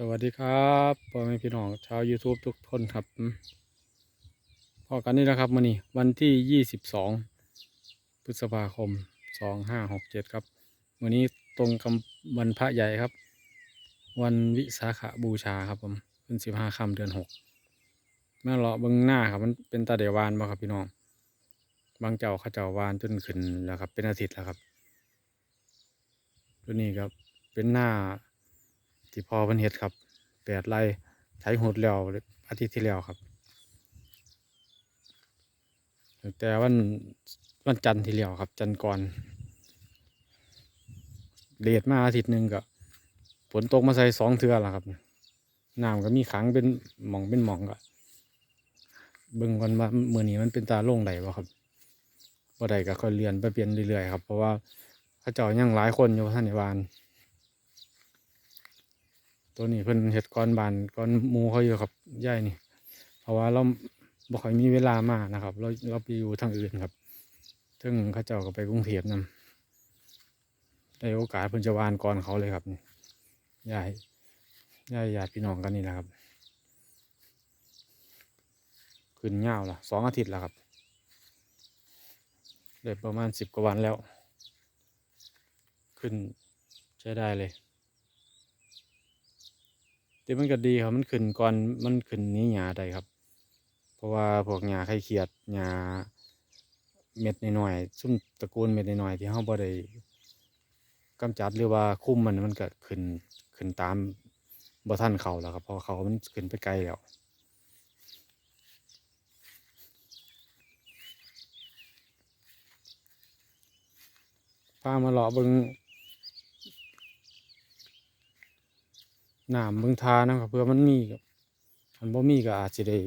สวัสดีครับพ่อแม่พี่น้องชาว YouTube ทุกคนครับพอกันนี่นะครับมื่อนี้วันที่ 22 พฤษภาคม 2567 ครับมื่อนี้ตรงกับวันพระใหญ่ครับ วันวิสาขบูชาครับผมขึ้น15ค่ำเดือน 6 แม่เลาะเบิ้งหน้าครับ มันเป็นตาเดวานบ่ครับพี่น้องบางเจ้าเขาเจ้าวานจนขึ้นแล้วครับ เป็นอาทิตย์แล้วครับตัวนี้ครับเป็นหน้า ที่พอเพิ่นเฮ็ดครับแปดไร่ไถหดแล้วอาทิตย์ที่แล้วครับแต่วันวันจันทร์ที่แล้วครับ จันทร์ก่อนเลดมาอาทิตย์หนึ่งก็ฝนตกมาใส่สองเทือแล้วครับน้ำก็มีขังเป็นหมองเป็นหมองก็เบิ่งกันว่ามือนี้มันเป็นตาโล่งใดบ่ครับบ่ได้ก็ค่อยเรียนไปเปลี่ยนเรื่อยๆครับ เพราะว่าเขาเจ้ายังหลายคนอยู่ท่านในวาน ตัวนี้เพิ่นเฮ็ดก้อนบานก้อนมูเขาอยู่ครับย่ายนี่ เพราะว่าเราบ่ค่อยมีเวลามานะครับ เราเราไปอยู่ทางอื่นครับซึ่งเขาเจ้าก็ไปกรุงเทพนํได้โอกาสเพิ่นจะวานก่อนเขาเลยครับนี่ย่ายย่ายญาติพี่น้องกันนี่แหละครับขึ้นยาละสองอาทิตย์แล้วครับได้ประมาณสิบกว่าวันแล้ว ขึ้นใช้ได้เลย แต่มันก็ดีครับมันขึ้นก่อนมันขึ้นหนี้หญ้าได้ครับ เพราะว่าพวกหญ้าไข่เขียดหญ้าเม็ดน้อยๆซุ่มตระกูลเม็ดน้อยๆที่เฮาบ่ได้กำจัดหรือว่าคุ้มมันมันก็ขึ้นขึ้นตามบ่ทันเขาแล้วครับเพราะเขามันขึ้นไปไกลแล้วพามาเลาะเบิง น้ำเบิงทานะครับ เพื่อมันมีกับคันบ่มีก็อาจจะได้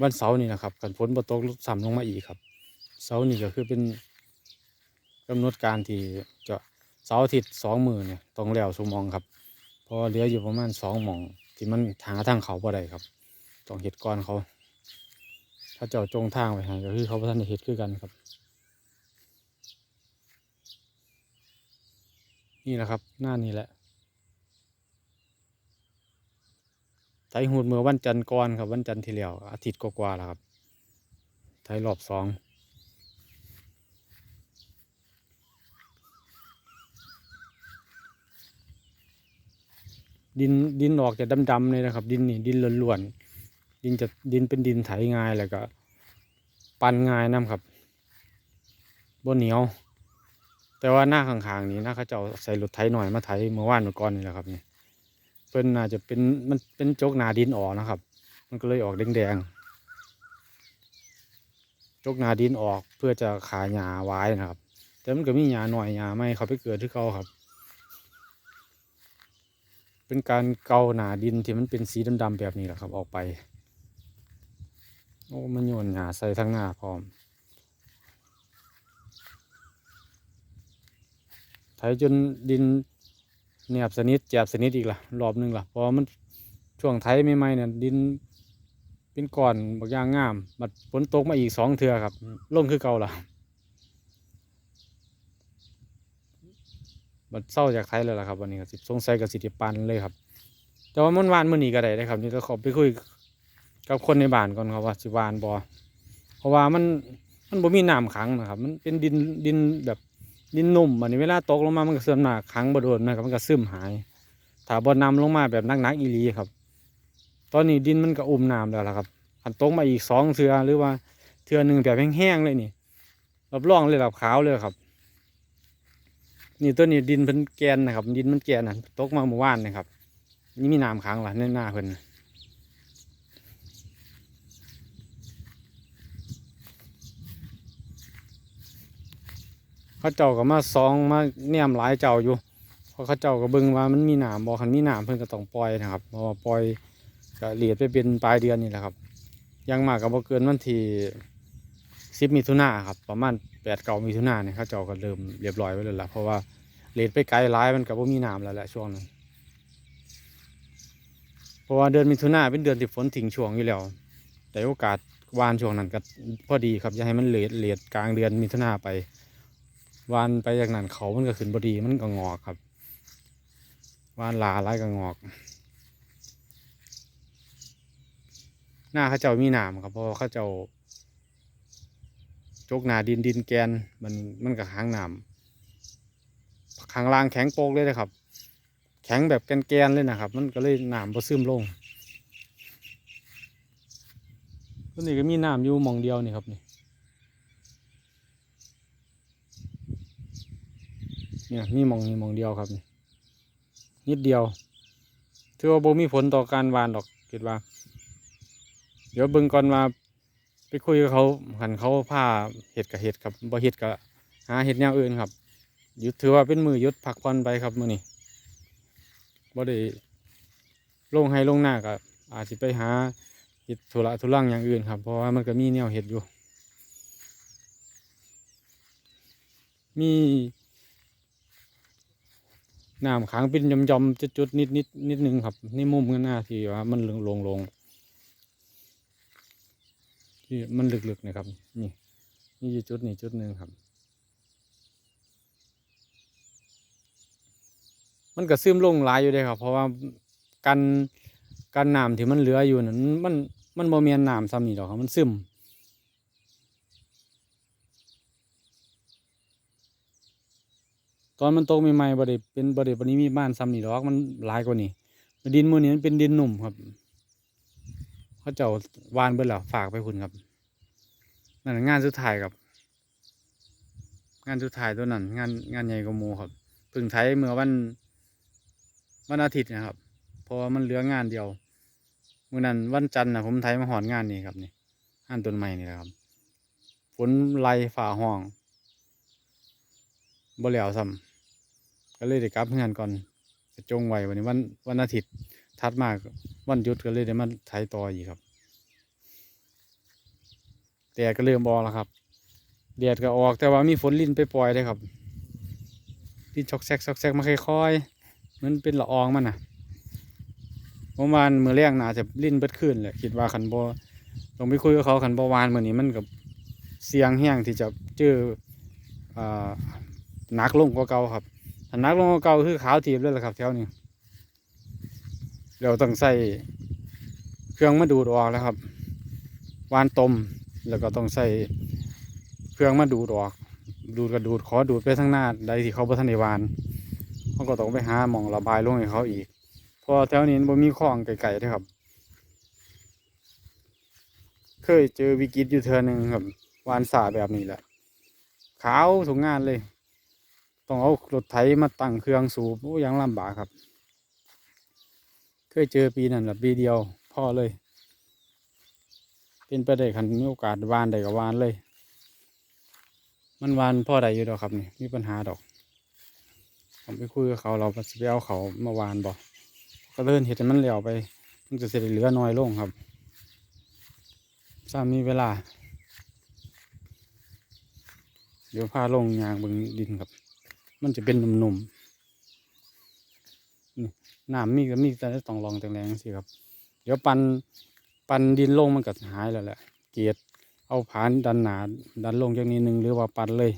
วันเสาร์นี่นะครับกันฝนบ่ตกซ้ำลงมาอีกครับเสาร์นี่ก็คือเป็นกำหนดการที่จะเสาร์อาทิตย์สองมือเนี่ยต้องแล้วสมองครับเพราะเหลืออยู่ประมาณสองหมองที่มันหาทางเขาบ่ได้ครับต้องเฮ็ดก่อนเขา ถ้าเจ้าจงทางไว้ให้ก็คือเขาบ่ทันเฮ็ดคือกันครับ นี่แหละครับ หน้านี่แหละ ไถหูดเมื่อวันจันทร์ก่อนครับวันจันทร์ที่แล้วอาทิตย์กว่าๆแล้วครับไถรอบสองดินดินออกจะดำๆเลยนะครับ ดินนี่ดินล้วนๆดินจะดินเป็นดินไถง่ายแล้วก็ ปั่นง่ายน้ำครับบนเหนียว แต่ว่าหน้าข้างๆนี้นะเขาเจ้าใส่รถไถหน่อยมาไถเมื่อวานเมื่อก่อนนี่แหละครับนี่ เพิ่นน่าจะเป็นมันเป็นจกนาดินออกนะครับ มันก็เลยออกแดงๆจกนาดินออกเพื่อจะขาหญ้าไว้นะครับ แต่มันก็มีหญ้าหน่อยหญ้าไม่เขาไปเกิดที่เขาครับ เป็นการเกาหนาดินที่มันเป็นสีดำๆแบบนี้แหละครับ ออกไปโอ้มันโยนหญ้าใส่ทั้งหน้าพร้อมไถจนดิน แนบสนิทแจบสนิทอีกละรอบหนึงละเพราะมันช่วงไถใหม่ๆเนี่ยดินเป็นก้อนบางอย่างงามบัดฝนตกมาอีกสองเทือครับล่งคือเก่าละบัดเศร้าจากไทยแล้วล่ะครับวันนี้สิสงสัยกับสิทธิปันเลยครับ แต่ว่ามันวานมื่อนี้ก็ได้นะครับ นี่ก็ขอไปคุยกับคนในบ้านก่อนครับว่าสิวานบอเพราะว่ามันมันบ่มีน้ำขังนะครับ มันเป็นดินดินแบบ ดินนุ่มอันนี้เวลาตกลงมามันก็เสื่อมหนักขังบ่โดนนะครับมันก็ซึมหายถ้าบ่นำลงมาแบบนักๆอีหลีครับ ตอนนี้ดินมันก็อุ้มน้ำแล้วล่ะครับอันตกมาอีกสองเทือหรือว่าเทือหนึ่งแบบแห้งๆเลยนี่รับรองเลยแบบขาวเลยครับ นี่ตัวนี้ดินเพิ่นแกนนะครับ ดินมันแกนนะตกมาเมื่อวานนะครับ นี่มีน้ำขังล่ะในหน้าเพิ่น เขาเจ้าก็มาซองมาแนมหลายเจ้าอยู่เพราะเขาเจ้าก็เบิ่งว่ามันมีหนามบ่คันมีหนามเพิ่นก็ต้องปล่อยนะครับพราะว่าปล่อยก็เลียดไปเป็นปลายเดือนนี่แหละครับยังมากก็บ่เกินวันที่สิบมิถุนาครับประมาณแปดเก้ามิถุนาเนี่ยเขาเจ้าก็เริ่มเรียบร้อยไว้แล้วล่ะเพราะว่าเลียดไปไกลหลายมันก็บ่มีหนามแล้วแหละช่วงนั้นเพราะว่าเดือนมิถุนาเป็นเดือนที่ฝนทิ้งช่วงอยู่แล้ว แต่โอกาสวานช่วงนั้นก็พอดีครับอย่าให้มันเลียดเลียดกลางเดือนมิถุนาไป วานไปอย่างนั้นเขามันก็ขึ้นบดีมันก็งอกครับวานลาไรก็งอก หน้าข้าเจ้ามีหนามครับเพราะข้าเจ้าจกหนาดินดินแกนมันมันกับหางหนามหางลางแข็งโป๊กเลยนะครับ แข็งแบบแกนแกนเลยนะครับ มันก็เลยหนามบ่ซึมลงตัวนี้ก็มีหนามอยู่มองเดียวนี่ครับนี่ เนี่ยมีมองนี้หมองเดียวครับนี่นิดเดียวถือว่าโบมีผลต่อการหวานดอกคิดว่า เดี๋ยวเบิ่งก่อนว่าไปคุยกับเขาหันเขาผ้าเห็ดกับเห็ดครับบ่เห็ดกับหาเห็ดแนวอื่นครับหยุดถือว่าเป็นมือหยุดพักผ่อนไปครับมือนี้บ่ได้ลงให้ลงหน้าก็อาจสิไปหาเห็ดธุระทุรังอย่างอื่นครับเพราะว่ามันก็มีแนวเห็ดอยู่ มี น้ำขังเป็นย่อมๆจุดๆนิดนิดๆนิดนึงครับนี่มุมข้างหน้าที่ว่ามันลงลงๆที่มันลึกๆนะครับ นี่ นี่จุดนี้จุดหนึ่งครับ มันก็ซึมลงหลายอยู่เลยครับ เพราะว่ากันกันน้ำที่มันเหลืออยู่นั้นมันมันบ่เมียนน้ำซ้ำนี่ดอกครับมันซึม ตอนมันตกใหม่ๆบ่ได้เป็นบ่ได้ปนนี้มีบ้านซ้ำนี่ดอกมันหลายกว่านี้ดินมือนี้มันเป็นดินหนุ่มครับเขาเจ้าวานเบิดแล้วฝากไปคุณครับนั่นงานสุดท้ายครับ งานสุดท้ายตัวนั้น งานงานใหญ่กว่าหมูครับเพึ่งไทยเมื่อวันวันอาทิตย์นะครับเพราะว่ามันเหลืองานเดียวเมื่อนั้นวันจันทร์นะผมไทยมาหอนงานนี่ครับนี่งานต้นไม้นี่แหละครับฝนไล่ฝ่าห้องบ่แล้วซ้ำ ก็เลยได้กลับงานก่อนจะจงไว้วันนี้วันวันอาทิตย์ถัดมากวันหยุดก็เลยได้มาไทยต่ออีกครับแดดก็เริ่มออแล้วครับแดดก็ออกแต่ว่ามีฝนลินไปปล่อยเลยครับลิ่นชอกแซกชอกแซกมาค่อยๆมันเป็นละอองมันนะประมาณมือแรกน่าจะลินเบิดขึ้นแหละคิดว่าขันบอต้องไปคุยกับเขาขันบอวานมือนี้มันกับเสียงแห้งที่จะเจออ่าหนักลงกว่าเก่าครับ ถ้านักลงก็เก่าคือขาวทีบเลยละครับแถวนี้เราต้องใส่เครื่องมาดูดออกแล้วครับวานตมแล้วก็ต้องใส่เครื่องมาดูดออก ดูดกระดูดขอดูดไปทั้งหน้าใดที่เขาบ่ทันได้วานเขาก็ต้องไปหาหมองระบายลงให้เขาอีกเพราะแถวนี้บ่มีคลองไกลๆด้อครับ เคยเจอวิกฤตอยู่เทือหนึ่งครับวานสาแบบนี้แหละขาวถุงงานเลย ต้องเอารถไถมาตั้งเครื่องสูบโอ้ยังลำบากครับ เคยเจอปีนั้นแหละปีเดียวพ่อเลย เป็นไปได้คันมีโอกาสวานได้ก็วานเลย มันวานพ่อใดอยู่ดอกครับนี่มีปัญหาดอก ผมไปคุยกับเขาเราไปเอาเขามาวานบอกก็เลื่อนเห็ดมันเหลวไป มันจะเสร็จเหลือน้อยลงครับถ้ามีเวลา เดี๋ยวพาลงยางบนดินครับ มันจะเป็นหนุ่มๆน้ำมีก็มีแต่ต้องลองแรงๆสิครับ เดี๋ยวปันปันดินลงมันก็หายแล้วแหละ เกียดเอาผานดันหนาดันลงจากนี้หนึ่งหรือว่าปันเลย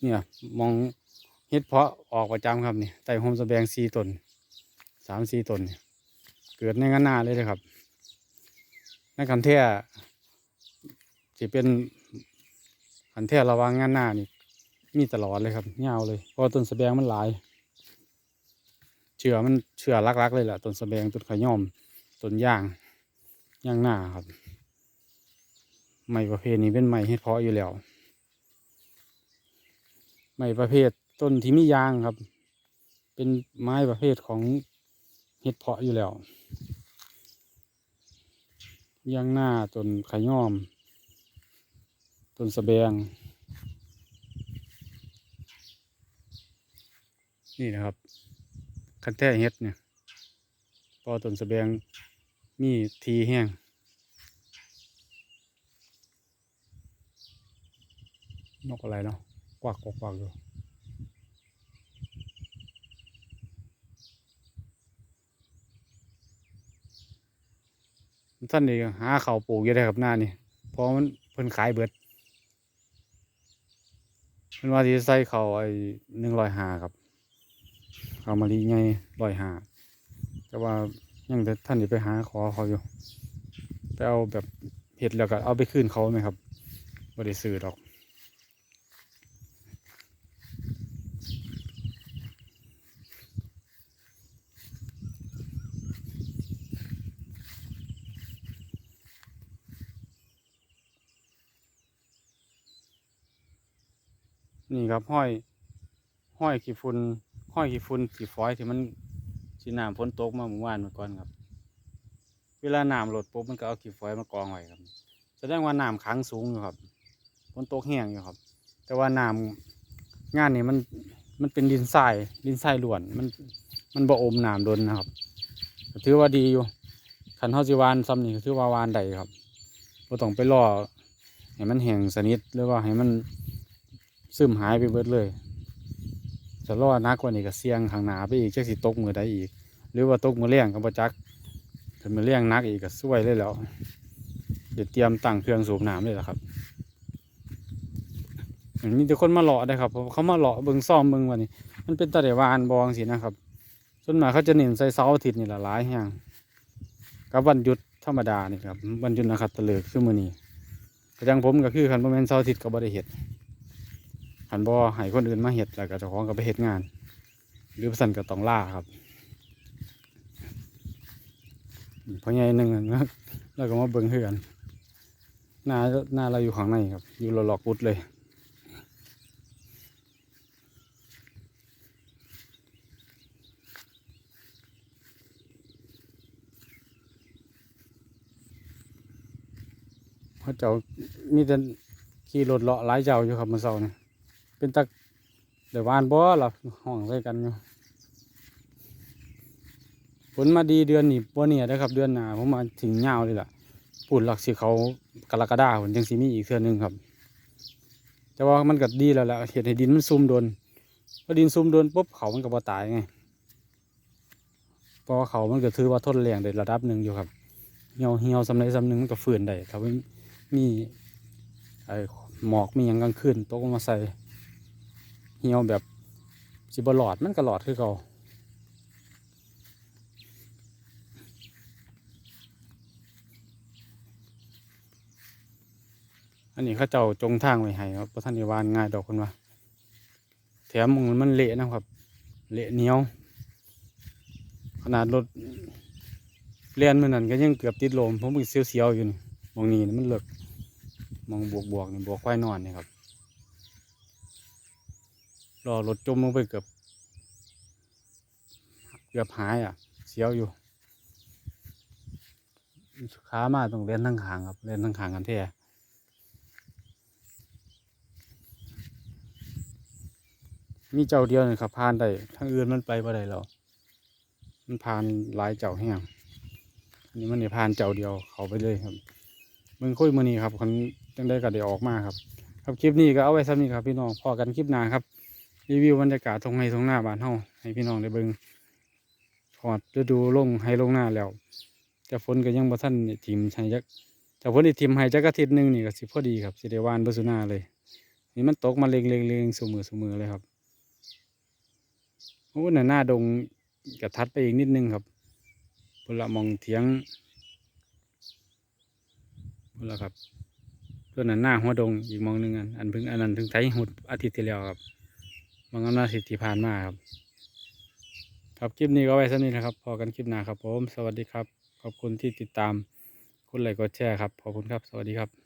เนี่ยมองเฮ็ดเพาะออกประจำครับนี่ไต่โฮมสแบงสี่ตนสามสี่ตนเนี่ยเกิดในงานหน้าเลยเลยครับในคันแท่จะเป็น คันแท่ระวังงานหน้านี่ มีตลอดเลยครับยาวเลยเพราะต้นสแบงมันหลายเชื่อมันเชื่อรักๆเลยแหละต้นสะแบงต้นขย่อมต้นย่างย่างหน้าครับไม้ประเภทนี้เป็นไม้เฮ็ดเพาะอยู่แล้วไม้ประเภทต้นที่มียางครับ เป็นไม้ประเภทของเฮ็ดเพาะอยู่แล้วย่างหน้าต้นขย่อม ต้นสะแบง นี่นะครับคันแท้เฮ็ดเนี่ยพอต้นสะแบงมีทีแห้งนกอะไรเนาะกวักกวักกือยู่ท่านนี่หาเขาปลูกอยู่ได้ครับหน้านี่เพราะมันเพิ่นขายเบิด เพิ่นว่าที่ใส่เขาไอ้หนึ่งรอยหาครับเขามาลีไงรอยหาแต่ว่ายังแต่ท่านอยู่ไปหาขอเขาอยู่ไปเอาแบบเห็ดแล้วก็เอาไปคืนเขาไหมครับบริสื่อดอก นี่ครับห้อยห้อยขี้ฝุ่นห้อยขี้ฝุ่นขี้ฟอยที่มันสีน้ำฝนตกมาเมื่อวานเมื่อก่อนครับ เวลาน้ำหลดปุ๊บมันก็เอาขี้ฟอยมากองไว้ครับแสดงว่าน้ำขังสูงอยู่ครับฝนตกแห้งอยู่ครับ แต่ว่าน้ำงานนี้มันมันเป็นดินทรายดินทรายล้วนมันมันบ่อมน้ำโดนนะครับถือว่าดีอยู่ขันเฮาสิวานซ้ำนี่ถือว่าวานได้ครับบ่ต้องไปรอให้มันแห้งสนิทหรือว่าให้มัน ซึมหายไปเบิดเลย จะรอดนักกว่านี้ก็เสี่ยงข้างหนาไปอีกจักสิตกมือใดอีก หรือว่าตกมือเลี้ยงก็บ่จักถ้ามือเลี้ยงนักอีกก็ซวยเลยแล้วเดี๋ยวเตรียมตั้งเครื่องสูบน้ำเลยละครับมีแต่คนมาเลาะได้ครับเพราะเขามาเลาะเบิงซ่อมเบิงวันนี้ มันเป็นตะเดวานบองสินะครับส่วนมากเขาจะเน้นใส่เสาอาทิตย์นี่ละหลายแห่งกับวันหยุดธรรมดานี่ครับวันหยุดนะครับตะเลิกคือมื้อนี้ก็จังผมก็คือคันบ่แม่นเสาร์อาทิตย์ก็บ่ได้เฮ็ด หันบ่ให้คนอื่นมาเห็ดแล้วก็เจ้าของก็ไปเฮ็ดงาน หรือสั่นก็ต้องล่าครับเพราะไงหนึ่งอะนะแล้วก็มาเบิ่งเฮือนหน้าหน้าเราอยู่ข้างในครับ อยู่หลอกๆกุดเลยเพราะเจ้ามีแต่ขี่รถเลาะหลายเจ้าอยู่ครับเมื่อเช้านี่ เป็นตะเดี๋ยววานบ่ล่ะห้องใส่กันอยู่ฝนมาดีเดือนนี้บ่เนี่ยนะครับ เดือนหน้าผมมาถึงยาวเลยล่ะปุ่นหลักสิเขากรกฎาคมจังสิมีอีกเทื่อหนึงครับ แต่ว่ามันก็ดีแล้วแหละเห็ดให้ดินมันซุ่มโดนพอดินซุ่มโดนปุ๊บเขามันก็บ่ตายไงเพราะว่าเขามันก็ถือว่าทนแรงได้ระดับหนึ่งอยู่ครับเหี่ยวเหี่ยวสำไรสำหนึงมันก็ฝืนได้ถ้าไม่มีไอหมอกมีอย่างกลางคืนตกมาใส่ หี่ยวแบบสิบหลอดมันก็หลอดคือเก่าอันนี้เขาเจ้าจงทางไว้ให้ครับพระท่านนิวานง่ายดอกคนว่าแถมมองมันเละนะครับ เละเหนียว ขนาดรถเลียนมือนั่นก็ยังเกือบติดลมผมมันเสียวๆอยู่นี่มองนี้นี่มันเลิกมองบวกๆนี่บวกควายนอนนี่ครับ รอรถจมลงไปเกือบเกือบหายอะ เสียวอยู่ขามาต้องเล่นทั้งขางครับเล่นทั้งขางกันแท้มีเจ้าเดียวนี่ครับผ่านได้ทั้งอื่นมันไปบ่ได้แล้วมันผ่านหลายเจ้าแห้งอันนี้มันเนี่ยผ่านเจ้าเดียวเขาไปเลยครับมึงคุยมือนี้ครับคนจังได้ก็ได้ออกมาครับ ครับคลิปนี้ก็เอาไว้ซ้ำนี้ครับพี่น้องพอกันคลิปหน้าครับ รีวิวบรรยากาศทงไห้ทงหน้าบ้านเฮาให้พี่น้องได้เบิ่งพอดฤดูลงให้ลงหน้าแล้วแต่ฝนก็ยังบ่ทันทิมใช่จักแต่ฝนได้ทิมให้จักอาทิตย์หนึงนี่ก็สิพอดีครับสิได้วานเบ่สุหน้าเลย นี่มันตกมาเล็งๆๆซุมือซุมือเลยครับโอ้น่ะหน้าดงกระทัดไปอีกนิดนึงครับพละมองเถียงพละครับตัวนั้นหน้าหัวดงอีกมองหนึงอันอันเพิ่งอันนั้นถึงไทยหุดอาทิตย์ที่แล้วครับ บางอำนาจสิทธิพานมากครับ ครับคลิปนี้ก็ไว้สักนี้นะครับ พอกันคลิปหน้าครับผม สวัสดีครับ ขอบคุณที่ติดตาม กดไลค์กดแชร์ครับ ขอบคุณครับ สวัสดีครับ